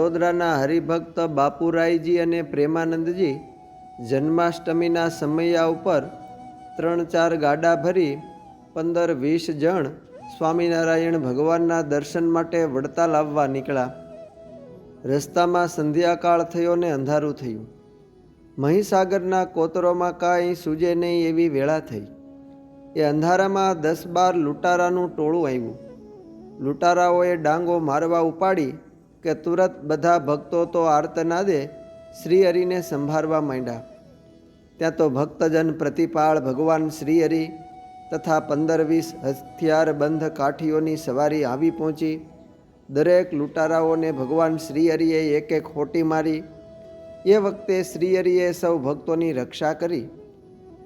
વડોદરાના હરિભક્ત બાપુરાયજી અને પ્રેમાનંદજી જન્માષ્ટમીના સમયા ઉપર ત્રણ ચાર ગાડા ભરી પંદર વીસ જણ સ્વામિનારાયણ ભગવાનના દર્શન માટે વડતા લાવવા નીકળ્યા. રસ્તામાં સંધ્યાકાળ થયો ને અંધારું થયું. મહીસાગરના કોતરોમાં કાંઈ સૂજે નહીં એવી વેળા થઈ. એ અંધારામાં દસ બાર લૂંટારાનું ટોળું આવ્યું. લૂંટારાઓએ ડાંગો મારવા ઉપાડી કે તુરત બધા ભક્તો તો આર્તનાદે શ્રીહરિને સંભાળવા માંડ્યા. ત્યાં તો ભક્તજન પ્રતિપાળ ભગવાન શ્રીહરિ તથા પંદર વીસ હથિયાર બંધ કાઠીઓની સવારી આવી પહોંચી. દરેક લૂંટારાઓને ભગવાન શ્રીહરિએ એક એક હોટી મારી. એ વખતે શ્રીહરિએ સૌ ભક્તોની રક્ષા કરી.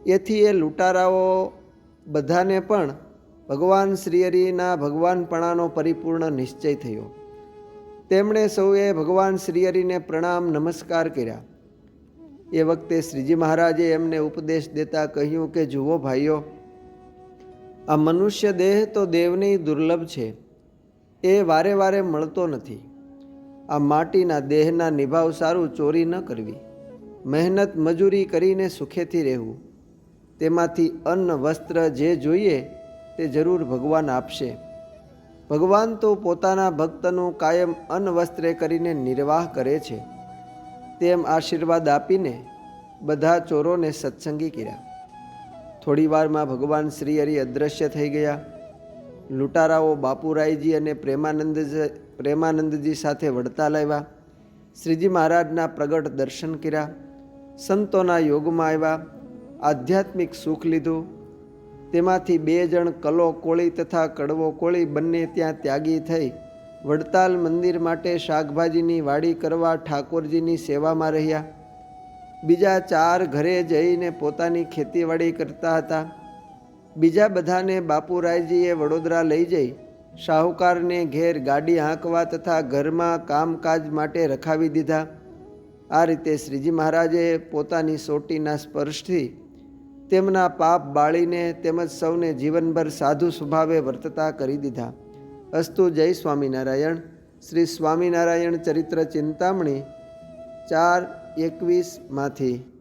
એથી એ લૂંટારાઓ બધાને પણ ભગવાન શ્રીહરિના ભગવાનપણાનો પરિપૂર્ણ નિશ્ચય થયો. તેમણે સૌએ ભગવાન શ્રીહરિને પ્રણામ, નમસ્કાર કર્યા. એ વખતે શ્રીજી મહારાજે એમને ઉપદેશ દેતા કહ્યું કે, જુઓ ભાઈઓ, આ મનુષ્ય દેહ તો દેવની દુર્લભ છે. એ વારે વારે મળતો નથી. આ માટીના દેહના નિભાવ સારું ચોરી ન કરવી. મહેનત મજૂરી કરીને સુખેથી રહેવું. તેમાંથી અન્ન, વસ્ત્ર જે જોઈએ તે જરૂર ભગવાન આપશે. ભગવાન તો પોતાના ભક્તનું કાયમ અન્ન વસ્ત્રે કરીને નિર્વાહ કરે છે. તેમ આશીર્વાદ આપીને બધા ચોરોને સત્સંગી કર્યા. થોડીવારમાં ભગવાન શ્રી હરિ અદૃશ્ય થઈ ગયા. લૂંટારાઓ બાપુરાયજી અને પ્રેમાનંદ પ્રેમાનંદજી સાથે વળતા લાવ્યા. શ્રીજી મહારાજના પ્રગટ દર્શન કર્યા. સંતોના યોગમાં આવ્યા. આધ્યાત્મિક સુખ લીધું. તેમાંથી બે જણ કલો કોળી તથા કડવો કોળી બંને ત્યાં ત્યાગી થઈ. વડતાલ મંદિર માટે શાકભાજીની વાડી કરવા ઠાકોરજીની સેવામાં રહ્યા. બીજા ચાર ઘરે જઈને પોતાની ખેતીવાડી કરતા હતા. બીજા બધાને બાપુરાયજીએ વડોદરા લઈ જઈ, શાહુકારને ઘેર ગાડી હાંકવા તથા ઘરમાં કામકાજ માટે રખાવી દીધા. આ રીતે શ્રીજી મહારાજે પોતાની સોટીના સ્પર્શથી તેમના પાપ બાળીને તેમજ સૌને જીવનભર સાધુ સ્વભાવે વર્તતા કરી દીધા. અસ્તુ જય સ્વામિનારાયણ. શ્રી સ્વામિનારાયણ ચરિત્ર ચિંતામણી ચાર એકવીસમાંથી